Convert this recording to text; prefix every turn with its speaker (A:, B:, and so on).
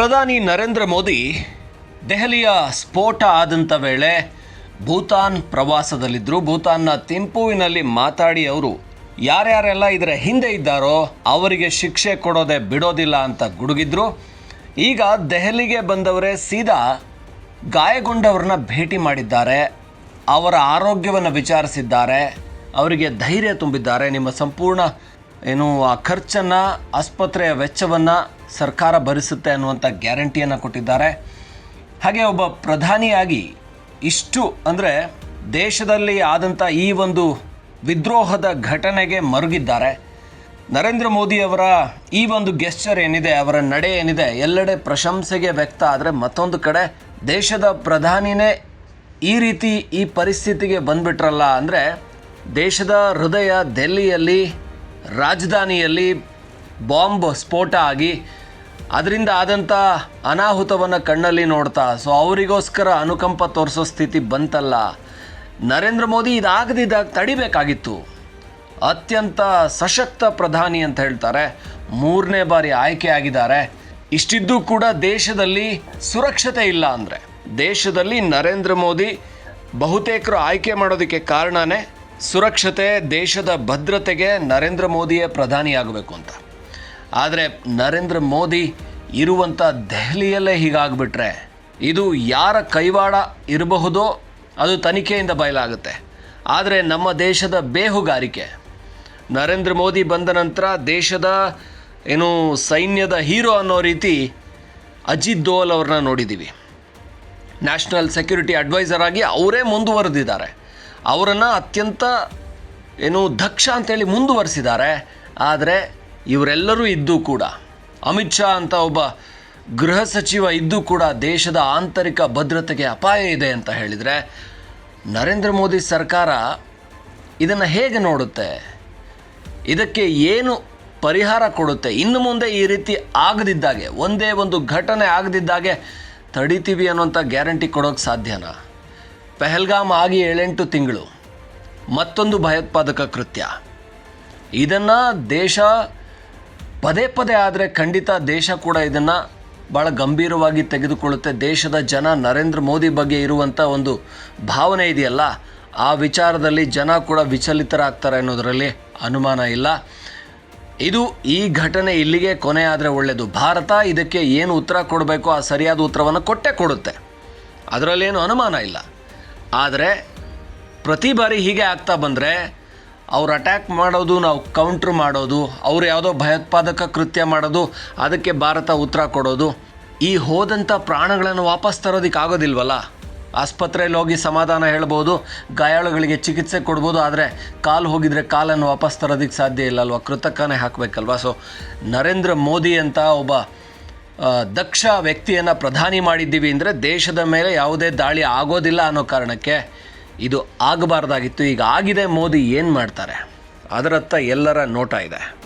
A: ಪ್ರಧಾನಿ ನರೇಂದ್ರ ಮೋದಿ ದೆಹಲಿಯ ಸ್ಫೋಟ ಆದಂಥ ವೇಳೆ ಭೂತಾನ್ ಪ್ರವಾಸದಲ್ಲಿದ್ದರು ಭೂತಾನ್ನ ತಿಂಪುವಿನಲ್ಲಿ ಮಾತಾಡಿ ಅವರು, ಯಾರ್ಯಾರೆಲ್ಲ ಇದರ ಹಿಂದೆ ಇದ್ದಾರೋ ಅವರಿಗೆ ಶಿಕ್ಷೆ ಕೊಡೋದೆ ಬಿಡೋದಿಲ್ಲ ಅಂತ ಗುಡುಗಿದ್ರು. ಈಗ ದೆಹಲಿಗೆ ಬಂದವರೇ ಸೀದಾ ಗಾಯಗೊಂಡವ್ರನ್ನ ಭೇಟಿ ಮಾಡಿದ್ದಾರೆ. ಅವರ ಆರೋಗ್ಯವನ್ನು ವಿಚಾರಿಸಿದ್ದಾರೆ. ಅವರಿಗೆ ಧೈರ್ಯ ತುಂಬಿದ್ದಾರೆ. ನಿಮ್ಮ ಸಂಪೂರ್ಣ, ಏನು, ಆ ಖರ್ಚನ್ನು, ಆಸ್ಪತ್ರೆಯ ವೆಚ್ಚವನ್ನು ಸರ್ಕಾರ ಭರಿಸುತ್ತೆ ಅನ್ನುವಂಥ ಗ್ಯಾರಂಟಿಯನ್ನು ಕೊಟ್ಟಿದ್ದಾರೆ. ಹಾಗೆ ಒಬ್ಬ ಪ್ರಧಾನಿಯಾಗಿ ಇಷ್ಟು ಅಂದರೆ ದೇಶದಲ್ಲಿ ಆದಂಥ ಈ ಒಂದು ವಿದ್ರೋಹದ ಘಟನೆಗೆ ಮರುಗಿದ್ದಾರೆ. ನರೇಂದ್ರ ಮೋದಿಯವರ ಈ ಒಂದು ಗೆಸ್ಚರ್ ಏನಿದೆ, ಅವರ ನಡೆ ಏನಿದೆ, ಎಲ್ಲೆಡೆ ಪ್ರಶಂಸೆಗೆ ವ್ಯಕ್ತ ಆದರೆ ಮತ್ತೊಂದು ಕಡೆ ದೇಶದ ಪ್ರಧಾನಿನೇ ಈ ರೀತಿ ಈ ಪರಿಸ್ಥಿತಿಗೆ ಬಂದುಬಿಟ್ರಲ್ಲ ಅಂದರೆ ದೇಶದ ಹೃದಯ ದೆಲ್ಲಿಯಲ್ಲಿ ರಾಜಧಾನಿಯಲ್ಲಿ ಬಾಂಬ್ ಸ್ಫೋಟ ಆಗಿ ಅದರಿಂದ ಆದಂಥ ಅನಾಹುತವನ್ನು ಕಣ್ಣಲ್ಲಿ ನೋಡ್ತಾ ಸೊ ಅವರಿಗೋಸ್ಕರ ಅನುಕಂಪ ತೋರಿಸೋ ಸ್ಥಿತಿ ಬಂತಲ್ಲ. ನರೇಂದ್ರ ಮೋದಿ ಇದಾಗದಿದ್ದಾಗ ತಡಿಬೇಕಾಗಿತ್ತು. ಅತ್ಯಂತ ಸಶಕ್ತ ಪ್ರಧಾನಿ ಅಂತ ಹೇಳ್ತಾರೆ. ಮೂರನೇ ಬಾರಿ ಆಯ್ಕೆ ಆಗಿದ್ದಾರೆ. ಇಷ್ಟಿದ್ದು ಕೂಡ ದೇಶದಲ್ಲಿ ಸುರಕ್ಷತೆ ಇಲ್ಲ ಅಂದರೆ. ದೇಶದಲ್ಲಿ ನರೇಂದ್ರ ಮೋದಿ ಬಹುತೇಕರು ಆಯ್ಕೆ ಮಾಡೋದಕ್ಕೆ ಕಾರಣನೇ ಸುರಕ್ಷತೆ, ದೇಶದ ಭದ್ರತೆಗೆ ನರೇಂದ್ರ ಮೋದಿಯೇ ಪ್ರಧಾನಿಯಾಗಬೇಕು ಅಂತ. ಆದರೆ ನರೇಂದ್ರ ಮೋದಿ ಇರುವಂಥ ದೆಹಲಿಯಲ್ಲೇ ಹೀಗಾಗ್ಬಿಟ್ರೆ ಇದು ಯಾರ ಕೈವಾಡ ಇರಬಹುದೋ ಅದು ತನಿಖೆಯಿಂದ ಬಯಲಾಗುತ್ತೆ. ಆದರೆ ನಮ್ಮ ದೇಶದ ಬೇಹುಗಾರಿಕೆ, ನರೇಂದ್ರ ಮೋದಿ ಬಂದ ನಂತರ ದೇಶದ ಏನು ಸೈನ್ಯದ ಹೀರೋ ಅನ್ನೋ ರೀತಿ ಅಜಿತ್ ದೋವಲ್ ಅವ್ರನ್ನ ನೋಡಿದ್ದೀವಿ ನ್ಯಾಷನಲ್ ಸೆಕ್ಯೂರಿಟಿ ಅಡ್ವೈಸರ್ ಆಗಿ ಅವರೇ ಮುಂದುವರೆದಿದ್ದಾರೆ. ಅವರನ್ನು ಅತ್ಯಂತ ಏನು ದಕ್ಷ ಅಂತೇಳಿ ಮುಂದುವರಿಸಿದ್ದಾರೆ. ಆದರೆ ಇವರೆಲ್ಲರೂ ಇದ್ದು ಕೂಡ, ಅಮಿತ್ ಶಾ ಅಂತ ಒಬ್ಬ ಗೃಹ ಸಚಿವ ಇದ್ದೂ ಕೂಡ ದೇಶದ ಆಂತರಿಕ ಭದ್ರತೆಗೆ ಅಪಾಯ ಇದೆ ಅಂತ ಹೇಳಿದರೆ, ನರೇಂದ್ರ ಮೋದಿ ಸರ್ಕಾರ ಇದನ್ನು ಹೇಗೆ ನೋಡುತ್ತೆ? ಇದಕ್ಕೆ ಏನು ಪರಿಹಾರ ಕೊಡುತ್ತೆ? ಇನ್ನು ಮುಂದೆ ಈ ರೀತಿ ಆಗದಿದ್ದಾಗೆ, ಒಂದೇ ಒಂದು ಘಟನೆ ಆಗದಿದ್ದಾಗೆ ತಡಿತೀವಿ ಅನ್ನೋಂಥ ಗ್ಯಾರಂಟಿ ಕೊಡೋಕ್ಕೆ ಸಾಧ್ಯನಾ? ಪೆಹಲ್ಗಾಮ್ ಆಗಿ ಏಳೆಂಟು ತಿಂಗಳು, ಮತ್ತೊಂದು ಭಯೋತ್ಪಾದಕ ಕೃತ್ಯ. ಇದನ್ನು ದೇಶ ಪದೇ ಪದೇ ಆದರೆ ಖಂಡಿತ ದೇಶ ಕೂಡ ಇದನ್ನು ಭಾಳ ಗಂಭೀರವಾಗಿ ತೆಗೆದುಕೊಳ್ಳುತ್ತೆ. ದೇಶದ ಜನ ನರೇಂದ್ರ ಮೋದಿ ಬಗ್ಗೆ ಇರುವಂಥ ಒಂದು ಭಾವನೆ ಇದೆಯಲ್ಲ, ಆ ವಿಚಾರದಲ್ಲಿ ಜನ ಕೂಡ ವಿಚಲಿತರಾಗ್ತಾರೆ ಅನ್ನೋದರಲ್ಲಿ ಅನುಮಾನ ಇಲ್ಲ. ಇದು ಈ ಘಟನೆ ಇಲ್ಲಿಗೆ ಕೊನೆ ಆದರೆ ಒಳ್ಳೆಯದು ಭಾರತ ಇದಕ್ಕೆ ಏನು ಉತ್ತರ ಕೊಡಬೇಕು ಆ ಸರಿಯಾದ ಉತ್ತರವನ್ನು ಕೊಟ್ಟೇ ಕೊಡುತ್ತೆ. ಅದರಲ್ಲೇನು ಅನುಮಾನ ಇಲ್ಲ. ಆದರೆ ಪ್ರತಿ ಬಾರಿ ಹೀಗೆ ಆಗ್ತಾ ಬಂದರೆ ಅವ್ರು ಅಟ್ಯಾಕ್ ಮಾಡೋದು, ನಾವು ಕೌಂಟ್ರ್ ಮಾಡೋದು, ಅವ್ರು ಯಾವುದೋ ಭಯೋತ್ಪಾದಕ ಕೃತ್ಯ ಮಾಡೋದು, ಅದಕ್ಕೆ ಭಾರತ ಉತ್ತರ ಕೊಡೋದು. ಈ ಹೋದಂಥ ಪ್ರಾಣಗಳನ್ನು ವಾಪಸ್ ತರೋದಕ್ಕೆ ಆಗೋದಿಲ್ವಲ್ಲ? ಆಸ್ಪತ್ರೆಯಲ್ಲಿ ಹೋಗಿ ಸಮಾಧಾನ ಹೇಳ್ಬೋದು, ಗಾಯಾಳುಗಳಿಗೆ ಚಿಕಿತ್ಸೆ ಕೊಡ್ಬೋದು, ಆದರೆ ಕಾಲು ಹೋಗಿದರೆ ಕಾಲನ್ನು ವಾಪಸ್ ತರೋದಕ್ಕೆ ಸಾಧ್ಯ ಇಲ್ಲ ಅಲ್ವಾ ಕೃತಕನೇ ಹಾಕಬೇಕಲ್ವಾ? ಸೊ ನರೇಂದ್ರ ಮೋದಿ ಅಂತ ಒಬ್ಬ ದಕ್ಷ ವ್ಯಕ್ತಿಯನ್ನು ಪ್ರಧಾನಿ ಮಾಡಿದ್ದೀವಿ ಅಂದರೆ ದೇಶದ ಮೇಲೆ ಯಾವುದೇ ದಾಳಿ ಆಗೋದಿಲ್ಲ ಅನ್ನೋ ಕಾರಣಕ್ಕೆ ಇದು ಆಗಬಾರ್ದಾಗಿತ್ತು. ಈಗ ಆಗಿದೆ ಮೋದಿ ಏನು ಮಾಡ್ತಾರೆ? ಅದರತ್ತ ಎಲ್ಲರ ನೋಟ ಇದೆ.